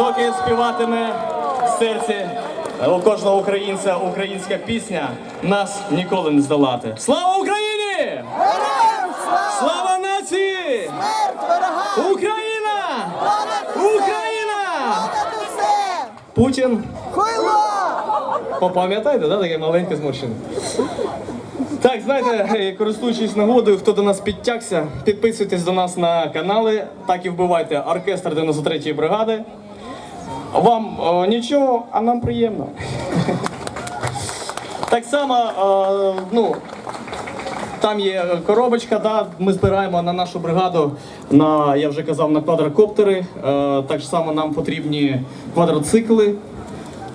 доки співатиме в серці у кожного українця українська пісня, нас ніколи не здолати. Слава Україні! Героям слава! Слава нації! Смерть ворогам! Україна! Україна! Путін Хуйло! Попам'ятаєте, да, таке маленьке зморщене? Так, знаєте, е, користуючись нагодою, хто до нас підтягся, підписуйтесь до нас на канали, так і вбивайте оркестр 93-ї бригади. Вам е, нічого, а нам приємно. Так само, е, ну, там є коробочка, да, ми збираємо на нашу бригаду на, я вже казав, на квадрокоптери. Е, так само нам потрібні квадроцикли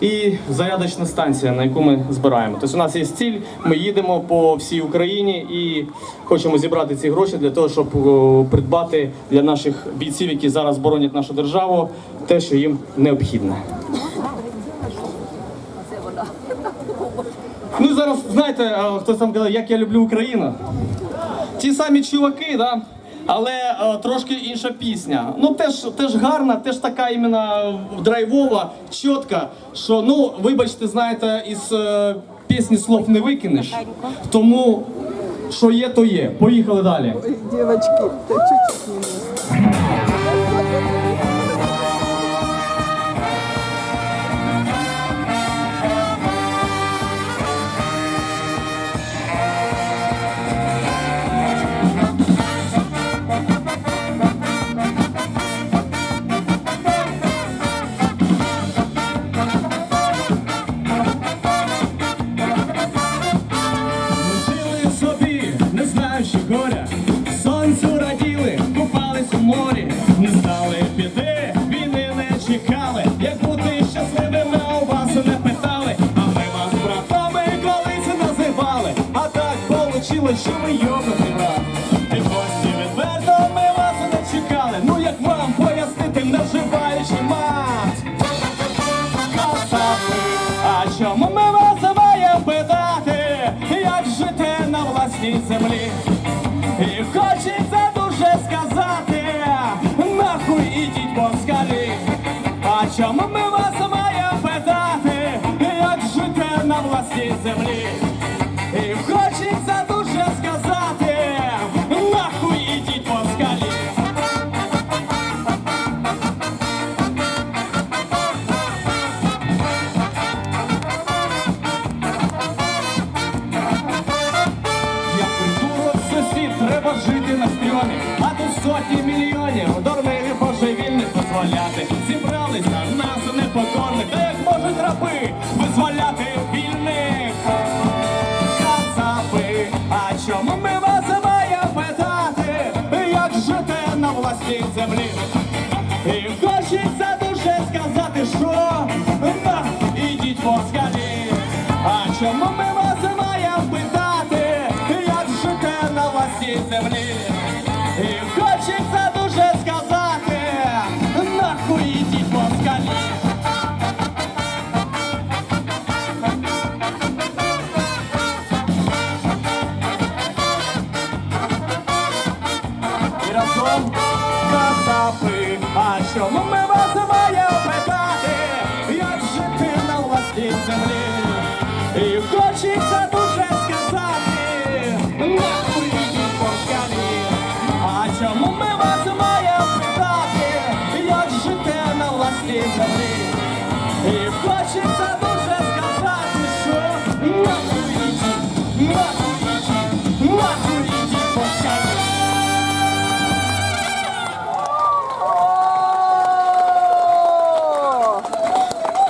і зарядочна станція, на яку ми збираємо. Тобто у нас є ціль, ми їдемо по всій Україні і хочемо зібрати ці гроші для того, щоб придбати для наших бійців, які зараз боронять нашу державу, те, що їм необхідне. Ну і зараз знаєте, е, хтось там казав, як я люблю Україну. Ті самі чуваки, да? Але е, трошки інша пісня. Ну теж, теж гарна, теж така іменно драйвова, чітка, що ну, вибачте, знаєте, із е, пісні слов не викинеш. Тому що є, то є. Поїхали далі. Девочки, да чуть-чуть морі, не знали біди, війни не чекали, як бути щасливими у вас не питали, а ми вас братами колись називали, а так получилось, що ми йобнути вам. І гості відверто ми вас не чекали, ну як вам пояснити, не вживаючи мат. Кацапи, а чому ми вас маємо питати, як жити на власній землі? І власній землі? І хочеться дуже сказати, нахуй ідіть москалі. Як придурок сусід, треба жити на стрьомі, а тут сотні мільйонів землі? І хочеться дуже сказати, що ідіть москалі. А чому ми кацапи, а чому ми вас маємо питати, як жити на власній землі? І хочеться дуже сказати, нахуй ідіть москалі. А чому ми вас маємо питати, як жити на власній землі? І хочеться дуже